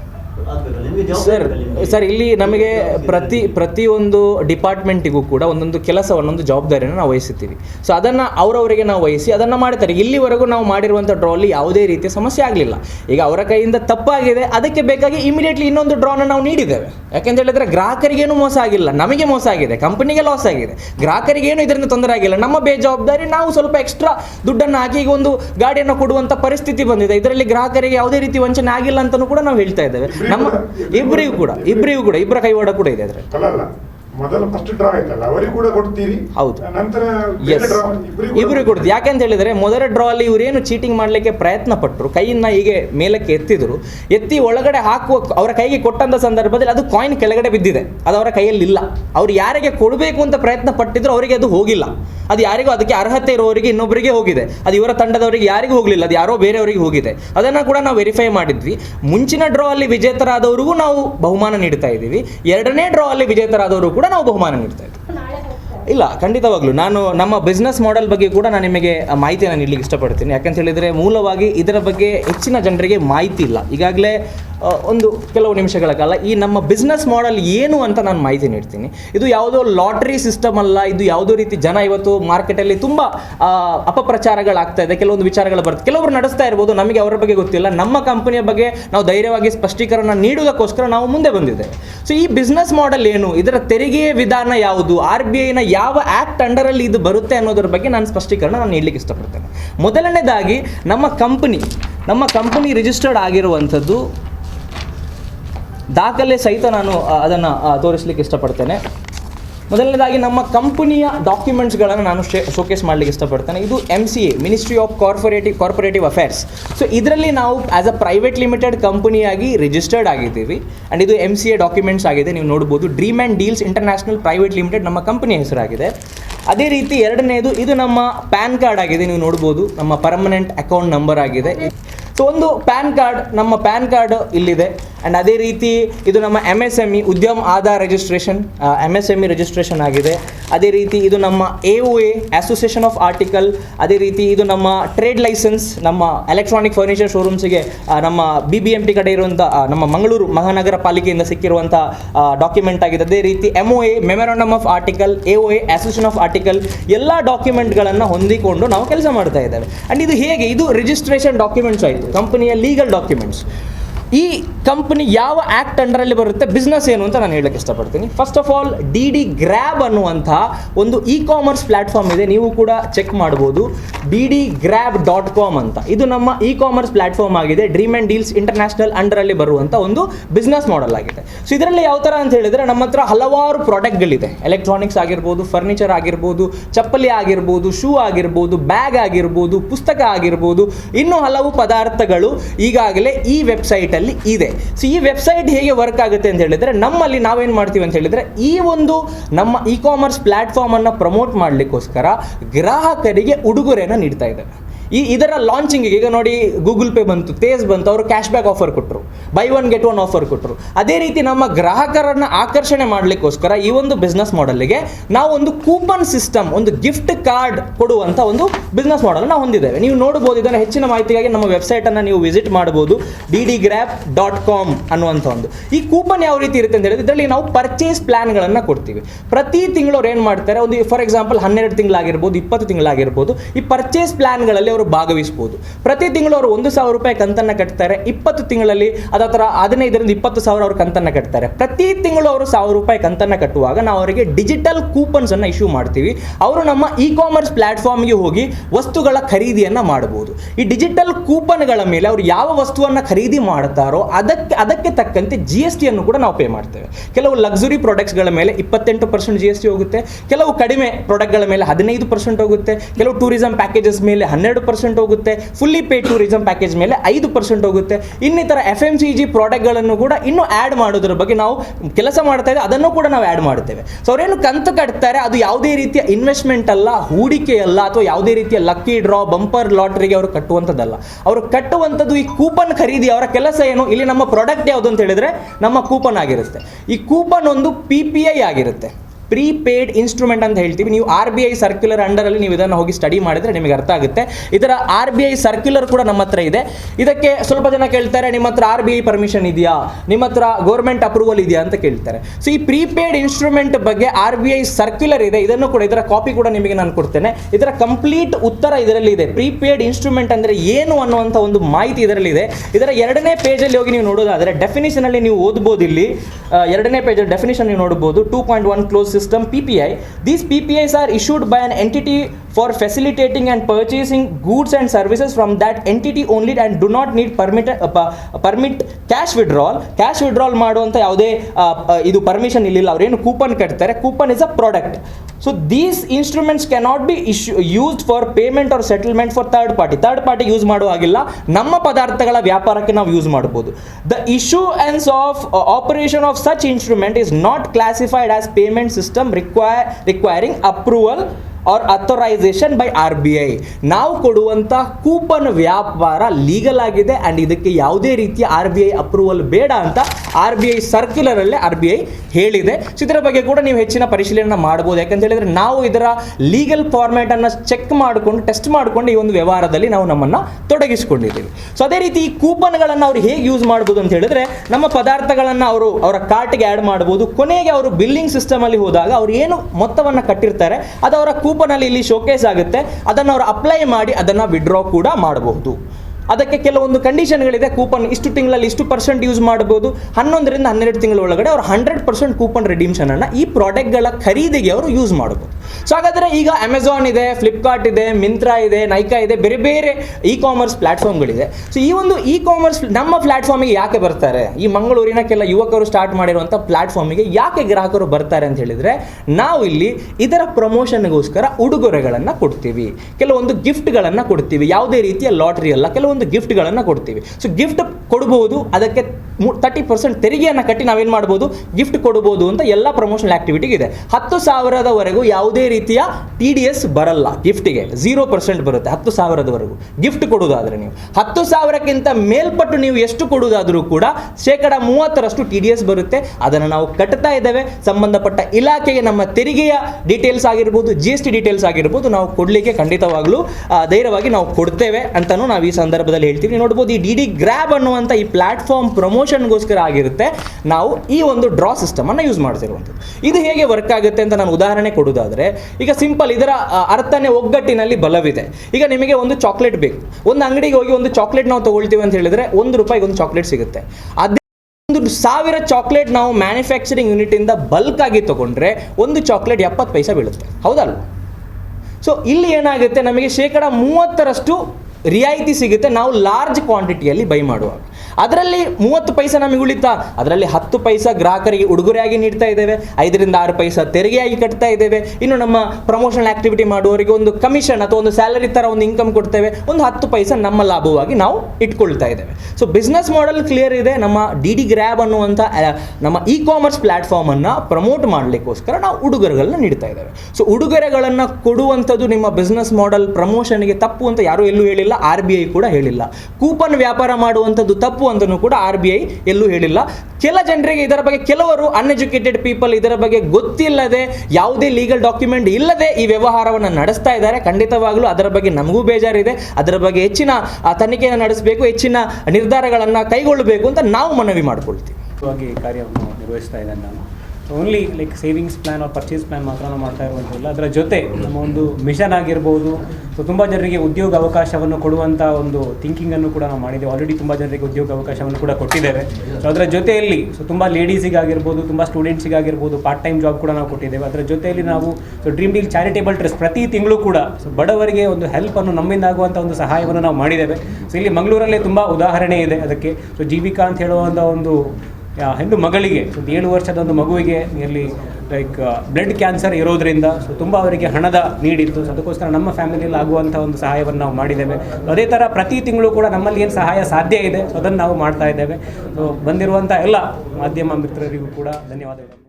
ಸರ್ ಸರ್ ಇಲ್ಲಿ ನಮಗೆ ಪ್ರತಿ ಪ್ರತಿಯೊಂದು ಡಿಪಾರ್ಟ್ಮೆಂಟಿಗೂ ಕೂಡ ಒಂದೊಂದು ಕೆಲಸ ಒಂದೊಂದು ಜವಾಬ್ದಾರಿಯನ್ನು ನಾವು ವಹಿಸುತ್ತೀವಿ. ಸೊ ಅದನ್ನು ಅವರವರಿಗೆ ನಾವು ವಹಿಸಿ ಅದನ್ನು ಮಾಡ್ತಾರೆ. ಇಲ್ಲಿವರೆಗೂ ನಾವು ಮಾಡಿರುವಂಥ ಡ್ರಾಲಿ ಯಾವುದೇ ರೀತಿಯ ಸಮಸ್ಯೆ ಆಗಲಿಲ್ಲ. ಈಗ ಅವರ ಕೈಯಿಂದ ತಪ್ಪಾಗಿದೆ. ಅದಕ್ಕೆ ಬೇಕಾಗಿ ಇಮಿಡಿಯೇಟ್ಲಿ ಇನ್ನೊಂದು ಡ್ರಾನ ನಾವು ನೀಡಿದ್ದೇವೆ. ಯಾಕೆಂತ ಹೇಳಿದ್ರೆ ಗ್ರಾಹಕರಿಗೇನು ಮೋಸ ಆಗಿಲ್ಲ. ನಮಗೆ ಮೋಸ ಆಗಿದೆ. ಕಂಪನಿಗೆ ಲಾಸ್ ಆಗಿದೆ. ಗ್ರಾಹಕರಿಗೇನು ಇದರಿಂದ ತೊಂದರೆ ಆಗಿಲ್ಲ. ನಮ್ಮ ಬೇಜವಾಬ್ದಾರಿ ನಾವು ಸ್ವಲ್ಪ ಎಕ್ಸ್ಟ್ರಾ ದುಡ್ಡನ್ನು ಹಾಕಿ ಈಗ ಒಂದು ಗಾಡಿಯನ್ನು ಕೊಡುವಂಥ ಪರಿಸ್ಥಿತಿ ಬಂದಿದೆ. ಇದರಲ್ಲಿ ಗ್ರಾಹಕರಿಗೆ ಯಾವುದೇ ರೀತಿ ವಂಚನೆ ಆಗಿಲ್ಲ ಅಂತಲೂ ಕೂಡ ನಾವು ಹೇಳ್ತಾ ಇದ್ದೇವೆ. ನಮ್ಮ ಇಬ್ಬರಿಗೂ ಕೂಡ ಇಬ್ಬರಿಗೂ ಕೂಡ ಇಬ್ಬರ ಕೈವಾಡ ಕೂಡ ಇದೆ ಅದರಲ್ಲಿ. ಮೊದಲು ಫಸ್ಟ್ ಡ್ರಾ ಆಯ್ತಲ್ಲ ಅವರಿಗೆ ಕೂಡ ಕೊಡ್ತೀರಿ? ಹೌದು. ನಂತರ ಎಸ್ ಇಬ್ಬರಿಗೂ ಕೊಡ್ತು ಯಾಕೆಂತ ಹೇಳಿದ್ರೆ ಮೊದಲ ಡ್ರಾ ಅಲ್ಲಿ ಇವರೇನು ಚೀಟಿಂಗ್ ಮಾಡಲಿಕ್ಕೆ ಪ್ರಯತ್ನ ಪಟ್ಟರು ಕೈಯನ್ನ ಹೀಗೆ ಮೇಲಕ್ಕೆ ಎತ್ತಿದ್ರು ಎತ್ತಿ ಒಳಗಡೆ ಹಾಕುವ ಅವರ ಕೈಗೆ ಕೊಟ್ಟಂತ ಸಂದರ್ಭದಲ್ಲಿ ಅದು ಕಾಯಿನ್ ಕೆಳಗಡೆ ಬಿದ್ದಿದೆ. ಅದು ಅವರ ಕೈಯಲ್ಲಿ ಇಲ್ಲ. ಅವ್ರು ಯಾರಿಗೆ ಕೊಡಬೇಕು ಅಂತ ಪ್ರಯತ್ನ ಪಟ್ಟಿದ್ರು ಅವರಿಗೆ ಅದು ಹೋಗಿಲ್ಲ. ಅದು ಯಾರಿಗೂ ಅದಕ್ಕೆ ಅರ್ಹತೆ ಇರೋರಿಗೆ ಇನ್ನೊಬ್ಬರಿಗೆ ಹೋಗಿದೆ. ಅದು ಇವರ ತಂಡದವರಿಗೆ ಯಾರಿಗೂ ಹೋಗಲಿಲ್ಲ ಅದು ಯಾರೋ ಬೇರೆಯವರಿಗೆ ಹೋಗಿದೆ. ಅದನ್ನು ಕೂಡ ನಾವು ವೆರಿಫೈ ಮಾಡಿದ್ವಿ. ಮುಂಚಿನ ಡ್ರಾ ಅಲ್ಲಿ ವಿಜೇತರಾದವರಿಗೂ ನಾವು ಬಹುಮಾನ ನೀಡ್ತಾ ಇದ್ದೀವಿ. ಎರಡನೇ ಡ್ರಾ ಅಲ್ಲಿ ವಿಜೇತರಾದವರು ಕೂಡ ನಾವು ಬಹುಮಾನ ನೀಡ್ತಾ ಇದ್ದೀವಿ ಇಲ್ಲ, ಖಂಡಿತವಾಗ್ಲೂ. ನಾನು ನಮ್ಮ ಬಿಸ್ನೆಸ್ ಮಾಡೆಲ್ ಬಗ್ಗೆ ಕೂಡ ನಾನು ನಿಮಗೆ ಮಾಹಿತಿಯನ್ನು ನೀಡಲಿಕ್ಕೆ ಇಷ್ಟಪಡ್ತೀನಿ. ಯಾಕಂತ ಹೇಳಿದರೆ ಮೂಲವಾಗಿ ಇದರ ಬಗ್ಗೆ ಹೆಚ್ಚಿನ ಜನರಿಗೆ ಮಾಹಿತಿ ಇಲ್ಲ. ಈಗಾಗಲೇ ಒಂದು ಕೆಲವು ನಿಮಿಷಗಳ ಕಾಲ. ಈ ನಮ್ಮ ಬಿಸ್ನೆಸ್ ಮಾಡೆಲ್ ಏನು ಅಂತ ನಾನು ಮಾಹಿತಿ ನೀಡ್ತೀನಿ. ಇದು ಯಾವುದೋ ಲಾಟ್ರಿ ಸಿಸ್ಟಮ್ ಅಲ್ಲ, ಇದು ಯಾವುದೋ ರೀತಿ ಜನ ಇವತ್ತು ಮಾರ್ಕೆಟಲ್ಲಿ ತುಂಬ ಅಪಪ್ರಚಾರಗಳಾಗ್ತಾ ಇದೆ. ಕೆಲವೊಂದು ವಿಚಾರಗಳು ಬರುತ್ತೆ. ಕೆಲವರು ನಡೆಸ್ತಾ ಇರ್ಬೋದು, ನಮಗೆ ಅವರ ಬಗ್ಗೆ ಗೊತ್ತಿಲ್ಲ. ನಮ್ಮ ಕಂಪನಿಯ ಬಗ್ಗೆ ನಾವು ಧೈರ್ಯವಾಗಿ ಸ್ಪಷ್ಟೀಕರಣ ನೀಡುವುದಕ್ಕೋಸ್ಕರ ನಾವು ಮುಂದೆ ಬಂದಿದೆ ಸೊ ಈ ಬಿಸ್ನೆಸ್ ಮಾಡೆಲ್ ಏನು? ಇದರ ತೆರಿಗೆ ವಿಧಾನ ಯಾವುದು? ಆರ್ ಬಿ ಐನ ಯಾವ ಆ್ಯಕ್ಟ್ ಅಂಡರಲ್ಲಿ ಇದು ಬರುತ್ತೆ ಅನ್ನೋದ್ರ ಬಗ್ಗೆ ನಾನು ಸ್ಪಷ್ಟೀಕರಣ ನಾನು ನೀಡಲಿಕ್ಕೆ ಇಷ್ಟಪಡ್ತೇನೆ. ಮೊದಲನೇದಾಗಿ, ನಮ್ಮ ಕಂಪನಿ ನಮ್ಮ ಕಂಪನಿ ರಿಜಿಸ್ಟರ್ಡ್ ಆಗಿರುವಂಥದ್ದು ದಾಖಲೆ ಸಹಿತ ನಾನು ಅದನ್ನು ತೋರಿಸಲಿಕ್ಕೆ ಇಷ್ಟಪಡ್ತೇನೆ. ಮೊದಲನೇದಾಗಿ ನಮ್ಮ ಕಂಪನಿಯ ಡಾಕ್ಯುಮೆಂಟ್ಸ್ಗಳನ್ನು ನಾನು ಶೇ, ಶೋಕೇಸ್ ಮಾಡಲಿಕ್ಕೆ ಇಷ್ಟಪಡ್ತೇನೆ. ಇದು M C A ministry of corporative corporative affairs so ಇದರಲ್ಲಿ ನಾವು ಆ್ಯಸ್ ಅ ಪ್ರೈವೇಟ್ ಲಿಮಿಟೆಡ್ ಕಂಪನಿಯಾಗಿ ರಿಜಿಸ್ಟರ್ಡ್ ಆಗಿದ್ದೀವಿ. ಆ್ಯಂಡ್ ಇದು ಎಂ ಸಿ ಎ ಡಾಕ್ಯುಮೆಂಟ್ಸ್ ಆಗಿದೆ. ನೀವು ನೋಡ್ಬೋದು. Dream and deals international private limited ನಮ್ಮ ಕಂಪನಿಯ ಹೆಸರಾಗಿದೆ. ಅದೇ ರೀತಿ ಎರಡನೇದು, ಇದು ನಮ್ಮ ಪ್ಯಾನ್ ಕಾರ್ಡ್ ಆಗಿದೆ. ನೀವು ನೋಡ್ಬೋದು. ನಮ್ಮ ಪರ್ಮನೆಂಟ್ ಅಕೌಂಟ್ ನಂಬರ್ ಆಗಿದೆ. ಸೊ ಒಂದು ಪ್ಯಾನ್ ಕಾರ್ಡ್, ನಮ್ಮ ಪ್ಯಾನ್ ಕಾರ್ಡ್ ಇಲ್ಲಿದೆ. ಆ್ಯಂಡ್ ಅದೇ ರೀತಿ ಇದು ನಮ್ಮ M S M E Udyam Aadhaar registration M S M E registration ಆಗಿದೆ. ಅದೇ ರೀತಿ ಇದು ನಮ್ಮ A O A association of article ಅದೇ ರೀತಿ ಇದು ನಮ್ಮ ಟ್ರೇಡ್ ಲೈಸೆನ್ಸ್ ನಮ್ಮ ಎಲೆಕ್ಟ್ರಾನಿಕ್ ಫರ್ನಿಚರ್ ಶೋರೂಮ್ಸಿಗೆ ನಮ್ಮ ಬಿ ಬಿ ಎಂ ಟಿ ಕಡೆ ಇರುವಂಥ ನಮ್ಮ ಮಂಗಳೂರು ಮಹಾನಗರ ಪಾಲಿಕೆಯಿಂದ ಸಿಕ್ಕಿರುವಂಥ ಡಾಕ್ಯುಮೆಂಟ್ ಆಗಿದೆ. ಅದೇ ರೀತಿ M O A memorandum of article A O A association of article ಎಲ್ಲ ಡಾಕ್ಯುಮೆಂಟ್ಗಳನ್ನು ಹೊಂದಿಕೊಂಡು ನಾವು ಕೆಲಸ ಮಾಡ್ತಾ ಇದ್ದೇವೆ. ಆ್ಯಂಡ್ ಇದು ಹೇಗೆ? ಇದು ರಿಜಿಸ್ಟ್ರೇಷನ್ ಡಾಕ್ಯುಮೆಂಟ್ಸ್ ಆಯಿತು. ಕಂಪನಿಯ ಲೀಗಲ್ ಡಾಕ್ಯುಮೆಂಟ್ಸ್ ಈ ಕಂಪನಿ ಯಾವ ಆ್ಯಕ್ಟ್ ಅಂಡರಲ್ಲಿ ಬರುತ್ತೆ ಬಿಸ್ನೆಸ್ ಏನು ಅಂತ ನಾನು ಹೇಳಕ್ಕೆ ಇಷ್ಟಪಡ್ತೀನಿ. First of all D D grab ಅನ್ನುವಂಥ ಒಂದು ಇ ಕಾಮರ್ಸ್ ಪ್ಲ್ಯಾಟ್ಫಾರ್ಮ್ ಇದೆ. ನೀವು ಕೂಡ ಚೆಕ್ ಮಾಡ್ಬೋದು. D D grab dot com ಅಂತ. ಇದು ನಮ್ಮ ಇ ಕಾಮರ್ಸ್ ಪ್ಲ್ಯಾಟ್ಫಾರ್ಮ್ ಆಗಿದೆ. ಡ್ರೀಮ್ ಆ್ಯಂಡ್ ಡೀಲ್ಸ್ ಇಂಟರ್ನ್ಯಾಷನಲ್ ಅಂಡರಲ್ಲಿ ಬರುವಂಥ ಒಂದು ಬಿಸ್ನೆಸ್ ಮಾಡೆಲ್ ಆಗಿದೆ. ಸೊ ಇದರಲ್ಲಿ ಯಾವ ಥರ ಅಂತ ಹೇಳಿದರೆ, ನಮ್ಮ ಹತ್ರ ಹಲವಾರು ಪ್ರಾಡಕ್ಟ್ಗಳಿದೆ ಎಲೆಕ್ಟ್ರಾನಿಕ್ಸ್ ಆಗಿರ್ಬೋದು ಫರ್ನಿಚರ್ ಆಗಿರ್ಬೋದು, ಚಪ್ಪಲಿ ಆಗಿರ್ಬೋದು ಶೂ ಆಗಿರ್ಬೋದು ಬ್ಯಾಗ್ ಆಗಿರ್ಬೋದು, ಪುಸ್ತಕ ಆಗಿರ್ಬೋದು. ಇನ್ನೂ ಹಲವು ಪದಾರ್ಥಗಳು ಈಗಾಗಲೇ ಈ ವೆಬ್ಸೈಟಲ್ಲಿ ಇದೆ. ಸೊ ಈ ವೆಬ್ಸೈಟ್ ಹೇಗೆ ವರ್ಕ್ ಆಗುತ್ತೆ ಅಂತ ಹೇಳಿದ್ರೆ, ನಮ್ಮಲ್ಲಿ ನಾವೇನು ಮಾಡ್ತೀವಿ ಅಂತ ಹೇಳಿದ್ರೆ, ಈ ಒಂದು ನಮ್ಮ ಇ ಕಾಮರ್ಸ್ ಪ್ಲ್ಯಾಟ್ಫಾರ್ಮನ್ನು ಪ್ರಮೋಟ್ ಮಾಡಲಿಕ್ಕೋಸ್ಕರ ಗ್ರಾಹಕರಿಗೆ ಉಡುಗೊರೆಯನ್ನು ನೀಡ್ತಾ ಇದ್ದೇವೆ. ಈ ಇದರ ಲಾಂಚಿಂಗ್ ಈಗ ನೋಡಿ ಗೂಗಲ್ ಪೇ ಬಂತು ತೇಜ್ ಬಂತು, ಅವರು ಕ್ಯಾಶ್ ಬ್ಯಾಕ್ ಆಫರ್ ಕೊಟ್ಟರು buy one get one offer ಕೊಟ್ಟರು ಅದೇ ರೀತಿ ನಮ್ಮ ಗ್ರಾಹಕರನ್ನು ಆಕರ್ಷಣೆ ಮಾಡಲಿಕ್ಕೋಸ್ಕರ ಈ ಒಂದು ಬಿಸ್ನೆಸ್ ಮಾಡೆಲ್ಗೆ ನಾವು ಒಂದು ಕೂಪನ್ ಸಿಸ್ಟಮ್ ಒಂದು ಗಿಫ್ಟ್ ಕಾರ್ಡ್ ಕೊಡುವಂಥ ಒಂದು ಬಿಸ್ನೆಸ್ ಮಾಡೆಲ್ ನಾವು ಹೊಂದಿದ್ದೇವೆ. ನೀವು ನೋಡ್ಬೋದು, ಇದನ್ನು ಹೆಚ್ಚಿನ ಮಾಹಿತಿಗಾಗಿ ನಮ್ಮ ವೆಬ್ಸೈಟನ್ನು ನೀವು ವಿಸಿಟ್ ಮಾಡಬಹುದು ಡಿ ಡಿ ಡಾಟ್ ಕಾಮ್ ಅನ್ನುವಂಥ ಒಂದು. ಈ ಕೂಪನ್ ಯಾವ ರೀತಿ ಇರುತ್ತೆ ಅಂತ ಹೇಳಿದ್ರೆ, ಇದರಲ್ಲಿ ನಾವು ಪರ್ಚೇಸ್ ಪ್ಲಾನ್ಗಳನ್ನು ಕೊಡ್ತೀವಿ. ಪ್ರತಿ ತಿಂಗಳು ಅವ್ರು ಏನು ಮಾಡ್ತಾರೆ, ಒಂದು ಫಾರ್ ಎಕ್ಸಾಂಪಲ್ ಹನ್ನೆರಡು ತಿಂಗಳಾಗಿರ್ಬೋದು ಇಪ್ಪತ್ತು ತಿಂಗಳಾಗಿರ್ಬೋದು ಈ ಪರ್ಚೇಸ್ ಪ್ಲಾನ್ಗಳಲ್ಲಿ ಅವರು ಭಾಗವಹಿಸ್ಬೋದು ಪ್ರತಿ ತಿಂಗಳು ಅವರು ಒಂದು ಸಾವಿರ ರೂಪಾಯಿ ಕಂತನ್ನು ಕಟ್ತಾರೆ. ಇಪ್ಪತ್ತು ತಿಂಗಳಲ್ಲಿ ಅದರ ಹದಿನೈದರಿಂದ ಇಪ್ಪತ್ತು ಸಾವಿರ ಅವರು ಕಂತನ್ನು ಕಟ್ತಾರೆ. ಪ್ರತಿ ತಿಂಗಳು ಅವರು ಸಾವಿರ ರೂಪಾಯಿ ಕಂತನ್ನು ಕಟ್ಟುವಾಗ ನಾವು ಅವರಿಗೆ ಡಿಜಿಟಲ್ ಕೂಪನ್ಸ್ ಅನ್ನು ಇಶ್ಯೂ ಮಾಡ್ತೀವಿ. ಅವರು ನಮ್ಮ ಇ ಕಾಮರ್ಸ್ ಪ್ಲಾಟ್ಫಾರ್ಮ್ಗೆ ಹೋಗಿ ವಸ್ತುಗಳ ಖರೀದಿಯನ್ನು ಮಾಡಬಹುದು. ಈ ಡಿಜಿಟಲ್ ಕೂಪನ್ಗಳ ಮೇಲೆ ಅವರು ಯಾವ ವಸ್ತುವನ್ನು ಖರೀದಿ ಮಾಡ್ತಾರೋ ಅದಕ್ಕೆ ಅದಕ್ಕೆ ತಕ್ಕಂತೆ ಜಿ ಎಸ್ ಟಿಯನ್ನು ಕೂಡ ನಾವು ಪೇ ಮಾಡ್ತೇವೆ. ಕೆಲವು ಲಕ್ಸುರಿ ಪ್ರಾಡಕ್ಟ್ಸ್ಗಳ ಮೇಲೆ ಇಪ್ಪತ್ತೆಂಟು ಪರ್ಸೆಂಟ್ ಜಿ ಎಸ್ ಟಿ ಹೋಗುತ್ತೆ. ಕೆಲವು ಕಡಿಮೆ ಪ್ರಾಡಕ್ಟ್ಗಳ ಮೇಲೆ ಹದಿನೈದು ಪರ್ಸೆಂಟ್ ಹೋಗುತ್ತೆ. ಕೆಲವು ಟೂರಿಸಂ ಪ್ಯಾಕೇಜಸ್ ಮೇಲೆ ಹನ್ನೆರಡು ಪರ್ಸೆಂಟ್ ಹೋಗುತ್ತೆ. ಫುಲ್ಲಿ ಪೇ ಟೂರಿಸಂ ಪ್ಯಾಕೇಜ್ ಮೇಲೆ ಐದು ಪರ್ಸೆಂಟ್ ಹೋಗುತ್ತೆ. ಇನ್ನಿತರ ಎಫ್ ಎಂ ಸಿ ಜಿ ಪ್ರಾಡಕ್ಟ್ಗಳನ್ನು ಕೂಡ ಇನ್ನೂ ಆ್ಯಡ್ ಮಾಡೋದ್ರ ಬಗ್ಗೆ ನಾವು ಕೆಲಸ ಮಾಡ್ತಾ ಇದ್ದೇವೆ. ಅದನ್ನು ಕೂಡ ನಾವು ಆ್ಯಡ್ ಮಾಡ್ತೇವೆ ಸೊ ಅವರೇನು ಕಂತು ಕಟ್ತಾರೆ? ಅದು ಯಾವುದೇ ರೀತಿಯ ಇನ್ವೆಸ್ಟ್ಮೆಂಟ್ ಅಲ್ಲ, ಹೂಡಿಕೆ ಅಲ್ಲ, ಅಥವಾ ಯಾವುದೇ ರೀತಿಯ ಲಕ್ಕಿ ಡ್ರಾ ಬಂಪರ್ ಲಾಟ್ರಿಗೆ ಅವರು ಕಟ್ಟುವಂಥದ್ದಲ್ಲ. ಅವರು ಕಟ್ಟುವಂಥದ್ದು ಈ ಕೂಪನ್ ಖರೀದಿ, ಅವರ ಕೆಲಸ ಏನು? ಇಲ್ಲಿ ನಮ್ಮ ಪ್ರಾಡಕ್ಟ್ ಯಾವುದು ಅಂತ ಹೇಳಿದ್ರೆ ನಮ್ಮ ಕೂಪನ್ ಆಗಿರುತ್ತೆ. ಈ ಕೂಪನ್ ಒಂದು ಪಿ ಪಿ ಐ ಆಗಿರುತ್ತೆ. ಪ್ರೀಪೇಡ್ ಇನ್ಸ್ಟ್ರೂಮೆಂಟ್ ಅಂತ ಹೇಳ್ತೀವಿ. ನೀವು ಆರ್ ಬಿ ಐ ಸರ್ಕ್ಯುಲರ್ ಅಂಡರಲ್ಲಿ ನೀವು ಇದನ್ನು ಹೋಗಿ ಸ್ಟಡಿ ಮಾಡಿದರೆ ನಿಮಗೆ ಅರ್ಥ ಆಗುತ್ತೆ. ಇದರ ಆರ್ ಬಿ ಐ ಸರ್ಕ್ಯುಲರ್ ಕೂಡ ನಮ್ಮ ಹತ್ರ ಇದೆ. ಇದಕ್ಕೆ ಸ್ವಲ್ಪ ಜನ ಕೇಳ್ತಾರೆ, ನಿಮ್ಮ ಹತ್ರ ಆರ್ ಬಿ ಐ ಪರ್ಮಿಷನ್ ಇದೆಯಾ? ನಿಮ್ಮ ಹತ್ರ ಗೌರ್ಮೆಂಟ್ ಅಪ್ರೂವಲ್ ಇದೆಯಾ ಅಂತ ಕೇಳ್ತಾರೆ. ಸೊ ಈ ಪ್ರೀಪೇಯ್ಡ್ ಇನ್ಸ್ಟ್ರೂಮೆಂಟ್ ಬಗ್ಗೆ ಆರ್ ಬಿ ಐ ಸರ್ಕ್ಯುಲರ್ ಇದೆ. ಇದನ್ನು ಕೂಡ, ಇದರ ಕಾಪಿ ಕೂಡ ನಿಮಗೆ ನಾನು ಕೊಡ್ತೇನೆ. ಇದರ ಕಂಪ್ಲೀಟ್ ಉತ್ತರ ಇದರಲ್ಲಿ ಇದೆ. ಪ್ರೀಪೇಯ್ಡ್ ಇನ್ಸ್ಟ್ರೂಮೆಂಟ್ ಅಂದರೆ ಏನು ಅನ್ನುವಂಥ ಒಂದು ಮಾಹಿತಿ ಇದರಲ್ಲಿ ಇದೆ. ಇದರ ಎರಡನೇ ಪೇಜಲ್ಲಿ ಹೋಗಿ ನೀವು ನೋಡೋದಾದರೆ ಡೆಫಿನಿಷನ್ ಅಲ್ಲಿ ನೀವು ಓದ್ಬೋದು ಇಲ್ಲಿ ಎರಡನೇ ಪೇಜ್ ಡೆಫಿನಿಷನ್ ನೀವು ನೋಡಬಹುದು two point one close system P These I these issued by an R issued by and entity for facilitating services purchasing goods entity services from do ಎಂಟಿಟಿ need permit permit cash withdrawal cash withdrawal ಮಾಡುವಂಥ ಯಾವುದೇ ಇದು permission ಇಲ್ಲಿಲ್ಲ. ಏನು coupon ಕಟ್ತಾರೆ. Coupon is a product so these instruments cannot be issue used for payment or settlement for third party third party use ಮಾಡುವಾಗಿಲ್ಲ ನಮ್ಮ ಪದಾರ್ಥಗಳ ವ್ಯಾಪಾರಕ್ಕೆ ನಾವು ಯೂಸ್ ಮಾಡಬಹುದು. The issuance of operation of such instrument is not classified as payment system system require requiring approval or authorization by R B I ನಾವು ಕೊಡುವಂಥ coupon ವ್ಯಾಪಾರ legal ಆಗಿದೆ and ಇದಕ್ಕೆ ಯಾವುದೇ ರೀತಿಯ ಆರ್ ಬಿ ಐ ಅಪ್ರೂವಲ್ ಬೇಡ ಅಂತ ಆರ್ ಬಿ ಐ ಸರ್ಕ್ಯುಲರಲ್ಲೇ ಆರ್ ಬಿ ಐ ಹೇಳಿದೆ. ಇದರ ಬಗ್ಗೆ ಕೂಡ ನೀವು ಹೆಚ್ಚಿನ ಪರಿಶೀಲನೆ ಮಾಡ್ಬೋದು ಯಾಕಂತ ಹೇಳಿದ್ರೆ ನಾವು ಇದರ ಲೀಗಲ್ ಫಾರ್ಮ್ಯಾಟನ್ನು ಚೆಕ್ ಮಾಡಿಕೊಂಡು ಟೆಸ್ಟ್ ಮಾಡಿಕೊಂಡು ಈ ಒಂದು ವ್ಯವಹಾರದಲ್ಲಿ ನಾವು ನಮ್ಮನ್ನು ತೊಡಗಿಸಿಕೊಂಡಿದ್ದೀವಿ. ಸೊ ಅದೇ ರೀತಿ ಈ ಕೂಪನ್ಗಳನ್ನು ಅವ್ರು ಹೇಗೆ ಯೂಸ್ ಮಾಡ್ಬೋದು ಅಂತ ಹೇಳಿದ್ರೆ, ನಮ್ಮ ಪದಾರ್ಥಗಳನ್ನು ಅವರು ಅವರ ಕಾರ್ಟ್ಗೆ ಆ್ಯಡ್ ಮಾಡ್ಬೋದು. ಕೊನೆಗೆ ಅವರು ಬಿಲ್ಲಿಂಗ್ ಸಿಸ್ಟಮಲ್ಲಿ ಹೋದಾಗ ಅವ್ರು ಏನು ಮೊತ್ತವನ್ನು ಕಟ್ಟಿರ್ತಾರೆ, ಅದು ಅವರ ಕೂಪನಲ್ಲಿ ಇಲ್ಲಿ ಶೋಕೇಸ್ ಆಗುತ್ತೆ. ಅದನ್ನು ಅವರು ಅಪ್ಲೈ ಮಾಡಿ ಅದನ್ನು ವಿಡ್ರಾ ಕೂಡ ಮಾಡಬಹುದು. ಅದಕ್ಕೆ ಕೆಲವೊಂದು ಕಂಡೀಷನ್ಗಳಿದೆ ಕೂಪನ್ ಇಷ್ಟು ತಿಂಗಳಲ್ಲಿ ಇಷ್ಟು ಪರ್ಸೆಂಟ್ ಯೂಸ್ ಮಾಡಬಹುದು. ಹನ್ನೊಂದರಿಂದ ಹನ್ನೆರಡು ತಿಂಗಳ ಒಳಗಡೆ ಅವರು ಹಂಡ್ರೆಡ್ ಪರ್ಸೆಂಟ್ ಕೂಪನ್ ರಿಡೀಮ್ಷನ್ ಅನ್ನು ಈ ಪ್ರಾಡಕ್ಟ್ಗಳ ಖರೀದಿಗೆ ಅವರು ಯೂಸ್ ಮಾಡಬಹುದು. ಸೊ ಹಾಗಾದರೆ ಈಗ ಅಮೆಝಾನ್ ಇದೆ ಫ್ಲಿಪ್ಕಾರ್ಟ್ ಇದೆ ಮಿಂತ್ರಾ ಇದೆ ನೈಕಾ ಇದೆ, ಬೇರೆ ಬೇರೆ ಇ ಕಾಮರ್ಸ್ ಪ್ಲಾಟ್ಫಾರ್ಮ್ಗಳಿದೆ ಸೊ ಈ ಒಂದು ಇ ಕಾಮರ್ಸ್ ನಮ್ಮ ಪ್ಲಾಟ್ಫಾರ್ಮಿಗೆ ಯಾಕೆ ಬರ್ತಾರೆ? ಈ ಮಂಗಳೂರಿನ ಕೆಲ ಯುವಕರು ಸ್ಟಾರ್ಟ್ ಮಾಡಿರುವಂಥ ಪ್ಲಾಟ್ಫಾರ್ಮಿಗೆ ಯಾಕೆ ಗ್ರಾಹಕರು ಬರ್ತಾರೆ ಅಂತ ಹೇಳಿದ್ರೆ, ನಾವು ಇಲ್ಲಿ ಇದರ ಪ್ರಮೋಷನ್ಗೋಸ್ಕರ ಉಡುಗೊರೆಗಳನ್ನು ಕೊಡ್ತೀವಿ. ಕೆಲವೊಂದು ಗಿಫ್ಟ್ಗಳನ್ನು ಕೊಡ್ತೀವಿ. ಯಾವುದೇ ರೀತಿಯ ಲಾಟ್ರಿ ಅಲ್ಲ, ಕೆಲವೊಂದು ಗಿಫ್ಟ್ಗಳನ್ನು ಕೊಡ್ತೀವಿ. ಸೊ ಗಿಫ್ಟ್ ಕೊಡ್ಬೋದು ಅದಕ್ಕೆ ತರ್ಟಿ ಪರ್ಸೆಂಟ್ ತೆರಿಗೆಯನ್ನು ಕಟ್ಟಿ ನಾವೇನು ಮಾಡ್ಬೋದು? ಗಿಫ್ಟ್ ಕೊಡ್ಬೋದು ಅಂತ ಎಲ್ಲ ಪ್ರಮೋಷನಲ್ ಆಕ್ಟಿವಿಟಿಗೆ ಇದೆ. ಹತ್ತು ಸಾವಿರದವರೆಗೂ ಯಾವುದೇ ರೀತಿಯ ಟಿ ಡಿ ಎಸ್ ಬರಲ್ಲ ಗಿಫ್ಟಿಗೆ ಝೀರೋ ಪರ್ಸೆಂಟ್ ಬರುತ್ತೆ ಹತ್ತು ಸಾವಿರದವರೆಗೂ. ಗಿಫ್ಟ್ ಕೊಡೋದಾದರೆ ನೀವು. ಹತ್ತು ಸಾವಿರಕ್ಕಿಂತ ಮೇಲ್ಪಟ್ಟು ನೀವು ಎಷ್ಟು ಕೊಡೋದಾದರೂ ಕೂಡ ಶೇಕಡ ಮೂವತ್ತರಷ್ಟು ಟಿ ಡಿ ಎಸ್ ಬರುತ್ತೆ. ಅದನ್ನು ನಾವು ಕಟ್ತಾ ಇದ್ದೇವೆ. ಸಂಬಂಧಪಟ್ಟ ಇಲಾಖೆಗೆ ನಮ್ಮ ತೆರಿಗೆಯ ಡೀಟೇಲ್ಸ್ ಆಗಿರ್ಬೋದು ಜಿ ಎಸ್ ಟಿ ಡೀಟೇಲ್ಸ್ ಆಗಿರ್ಬೋದು ನಾವು ಕೊಡಲಿಕ್ಕೆ ಖಂಡಿತವಾಗಲೂ ಧೈರ್ಯವಾಗಿ ನಾವು ಕೊಡ್ತೇವೆ ಅಂತಲೂ ನಾವು ಈ ಸಂದರ್ಭದಲ್ಲಿ ಹೇಳ್ತೀವಿ. ನೋಡ್ಬೋದು ಈ ಡಿ ಡಿ ಗ್ರ್ಯಾಬ್ ಅನ್ನುವಂಥ ಈ ಪ್ಲಾಟ್ಫಾರ್ಮ್ ಪ್ರಮೋಷನ್ಗೋಸ್ಕರ ಆಗಿರುತ್ತೆ. ನಾವು ಈ ಒಂದು ಡ್ರಾ ಸಿಸ್ಟಮನ್ನು ಯೂಸ್ ಮಾಡ್ತಿರುವಂಥದ್ದು. ಇದು ಹೇಗೆ ವರ್ಕ್ ಆಗುತ್ತೆ ಅಂತ ನಾನು ಉದಾಹರಣೆ ಕೊಡೋದಾದರೆ ಈಗ ಸಿಂಪಲ್ ಇದರ ಅರ್ಥನೇ ಒಗ್ಗಟ್ಟಿನಲ್ಲಿ ಬಲವಿದೆ. ಈಗ ನಿಮಗೆ ಒಂದು ಚಾಕ್ಲೇಟ್ ಬೇಕು. ಒಂದು ಅಂಗಡಿಗೆ ಹೋಗಿ ಒಂದು ಚಾಕ್ಲೇಟ್ ನಾವು ತಗೊಳ್ತೀವಿ ಅಂತ ಹೇಳಿದ್ರೆ ಒಂದು ರೂಪಾಯಿಗೆ ಒಂದು ಚಾಕ್ಲೇಟ್ ಸಿಗುತ್ತೆ. ಅದೇ ಒಂದು ಸಾವಿರ ಚಾಕ್ಲೇಟ್ ನಾವು ಮ್ಯಾನುಫ್ಯಾಕ್ಚರಿಂಗ್ ಯೂನಿಟಿಂದ ಬಲ್ಕ್ ಆಗಿ ತಗೊಂಡ್ರೆ ಒಂದು ಚಾಕ್ಲೇಟ್ ಎಪ್ಪತ್ತು ಪೈಸೆ ಬೀಳುತ್ತೆ. ಹೌದಲ್ವ ಸೊ ಇಲ್ಲಿ ಏನಾಗುತ್ತೆ? ನಮಗೆ ಶೇಕಡ ಮೂವತ್ತರಷ್ಟು ರಿಯಾಯಿತಿ ಸಿಗುತ್ತೆ. ನಾವು ಲಾರ್ಜ್ ಕ್ವಾಂಟಿಟಿಯಲ್ಲಿ ಬೈ ಮಾಡುವಾಗ. ಅದರಲ್ಲಿ ಮೂವತ್ತು ಪೈಸೆ ನಮಗೆ ಉಳಿತಾ, ಅದರಲ್ಲಿ ಹತ್ತು ಪೈಸ ಗ್ರಾಹಕರಿಗೆ ಉಡುಗೊರೆಯಾಗಿ ನೀಡ್ತಾ ಇದ್ದೇವೆ, ಐದರಿಂದ ಆರು ಪೈಸ ತೆರಿಗೆಯಾಗಿ ಕಟ್ತಾ ಇದ್ದೇವೆ. ಇನ್ನು ನಮ್ಮ ಪ್ರಮೋಷನಲ್ ಆಕ್ಟಿವಿಟಿ ಮಾಡುವವರಿಗೆ ಒಂದು ಕಮಿಷನ್ ಅಥವಾ ಒಂದು ಸ್ಯಾಲರಿ ಥರ ಒಂದು ಇನ್ಕಮ್ ಕೊಡ್ತೇವೆ. ಒಂದು ಹತ್ತು ಪೈಸ ನಮ್ಮ ಲಾಭವಾಗಿ ನಾವು ಇಟ್ಕೊಳ್ತಾ ಇದ್ದೇವೆ. ಸೊ ಬಿಸ್ನೆಸ್ ಮಾಡೆಲ್ ಕ್ಲಿಯರ್ ಇದೆ. ನಮ್ಮ ಡಿ ಡಿ ಗ್ರ್ಯಾಬ್ ಅನ್ನುವಂಥ ನಮ್ಮ ಇ ಕಾಮರ್ಸ್ ಪ್ಲ್ಯಾಟ್ಫಾರ್ಮನ್ನು ಪ್ರಮೋಟ್ ಮಾಡಲಿಕ್ಕೋಸ್ಕರ ನಾವು ಉಡುಗೊರೆಗಳನ್ನ ನೀಡ್ತಾ ಇದ್ದೇವೆ. ಸೊ ಉಡುಗೊರೆಗಳನ್ನು ಕೊಡುವಂಥದ್ದು ನಿಮ್ಮ ಬಿಸ್ನೆಸ್ ಮಾಡೆಲ್ ಪ್ರಮೋಷನ್ಗೆ ತಪ್ಪು ಅಂತ ಯಾರೂ ಎಲ್ಲೂ ಹೇಳಿಲ್ಲ ಆರ್ ಬಿ ಐ ಕೂಡ ಹೇಳಿಲ್ಲ. ಕೂಪನ್ ವ್ಯಾಪಾರ ಮಾಡುವಂಥದ್ದು ತಪ್ಪು ಅಂತಲೂ ಕೂಡ ಆರ್ ಬಿ ಐ ಎಲ್ಲೂ ಹೇಳಿಲ್ಲ. ಕೆಲ ಜನರಿಗೆ ಇದರ ಬಗ್ಗೆ ಕೆಲವರು ಅನ್ಎಜುಕೇಟೆಡ್ ಪೀಪಲ್ ಇದರ ಬಗ್ಗೆ ಗೊತ್ತಿಲ್ಲದೆ ಯಾವುದೇ ಲೀಗಲ್ ಡಾಕ್ಯುಮೆಂಟ್ ಇಲ್ಲದೆ ಈ ವ್ಯವಹಾರವನ್ನು ನಡೆಸ್ತಾ ಇದ್ದಾರೆ. ಖಂಡಿತವಾಗಲೂ ಅದರ ಬಗ್ಗೆ ನಮಗೂ ಬೇಜಾರಿದೆ. ಅದರ ಬಗ್ಗೆ ಹೆಚ್ಚಿನ ತನಿಖೆಯನ್ನು ನಡೆಸಬೇಕು, ಹೆಚ್ಚಿನ ನಿರ್ಧಾರಗಳನ್ನು ಕೈಗೊಳ್ಳಬೇಕು ಅಂತ ನಾವು ಮನವಿ ಮಾಡಿಕೊಳ್ತೀವಿ. ಕಾರ್ಯವನ್ನು ನಿರ್ವಹಿಸ್ತಾ ಇದ್ದೇನೆ ನಾನು. Only like savings plan or purchase plan ಮಾತ್ರ ನಾವು ಮಾಡ್ತಾ ಇರುವಂಥದ್ದಿಲ್ಲ. ಅದರ ಜೊತೆ ನಮ್ಮ ಒಂದು ಮಿಷನ್ ಆಗಿರ್ಬೋದು. ಸೊ ತುಂಬ ಜನರಿಗೆ ಉದ್ಯೋಗ ಅವಕಾಶವನ್ನು ಕೊಡುವಂಥ ಒಂದು ಥಿಂಕಿಂಗನ್ನು ಕೂಡ ನಾವು ಮಾಡಿದ್ದೇವೆ. ಆಲ್ರೆಡಿ ತುಂಬ ಜನರಿಗೆ ಉದ್ಯೋಗ ಅವಕಾಶವನ್ನು ಕೂಡ ಕೊಟ್ಟಿದ್ದೇವೆ. ಸೊ ಅದರ ಜೊತೆಯಲ್ಲಿ ಸೊ ತುಂಬ ಲೇಡೀಸಿಗಾಗಿರ್ಬೋದು ತುಂಬ ಸ್ಟೂಡೆಂಟ್ಸಿಗಾಗಿರ್ಬೋದು ಪಾರ್ಟ್ ಟೈಮ್ ಜಾಬ್ ಕೂಡ ನಾವು ಕೊಟ್ಟಿದ್ದೇವೆ. ಅದರ ಜೊತೆಯಲ್ಲಿ ನಾವು so dream deal charitable trust ಪ್ರತಿ ತಿಂಗಳು ಕೂಡ ಸೊ ಬಡವರಿಗೆ ಒಂದು ಹೆಲ್ಪನ್ನು ನಮ್ಮಿಂದ ಆಗುವಂಥ ಒಂದು ಸಹಾಯವನ್ನು ನಾವು ಮಾಡಿದ್ದೇವೆ. ಸೊ ಇಲ್ಲಿ ಮಂಗಳೂರಲ್ಲೇ ತುಂಬ ಉದಾಹರಣೆ ಇದೆ ಅದಕ್ಕೆ. ಸೊ ಜೀವಿಕಾ ಅಂತ ಹೇಳುವಂಥ ಒಂದು ಹೆಣ್ಣು ಮಗಳಿಗೆ, ಒಂದು ಏಳು ವರ್ಷದ ಒಂದು ಮಗುವಿಗೆ ನಿಯರ್ಲಿ ಲೈಕ್ ಬ್ಲಡ್ ಕ್ಯಾನ್ಸರ್ ಇರೋದ್ರಿಂದ ಸೊ ತುಂಬ ಅವರಿಗೆ ಹಣದ ನೀಡಿತ್ತು. ಸೊ ಅದಕ್ಕೋಸ್ಕರ ನಮ್ಮ ಫ್ಯಾಮಿಲಿಯಲ್ಲಿ ಆಗುವಂಥ ಒಂದು ಸಹಾಯವನ್ನು ನಾವು ಮಾಡಿದ್ದೇವೆ. ಅದೇ ಥರ ಪ್ರತಿ ತಿಂಗಳು ಕೂಡ ನಮ್ಮಲ್ಲಿ ಏನು ಸಹಾಯ ಸಾಧ್ಯ ಇದೆ ಸೊ ಅದನ್ನು ನಾವು ಮಾಡ್ತಾ ಇದ್ದೇವೆ. ಸೊ ಬಂದಿರುವಂಥ ಎಲ್ಲ ಮಾಧ್ಯಮ ಮಿತ್ರರಿಗೂ ಕೂಡ ಧನ್ಯವಾದಗಳು.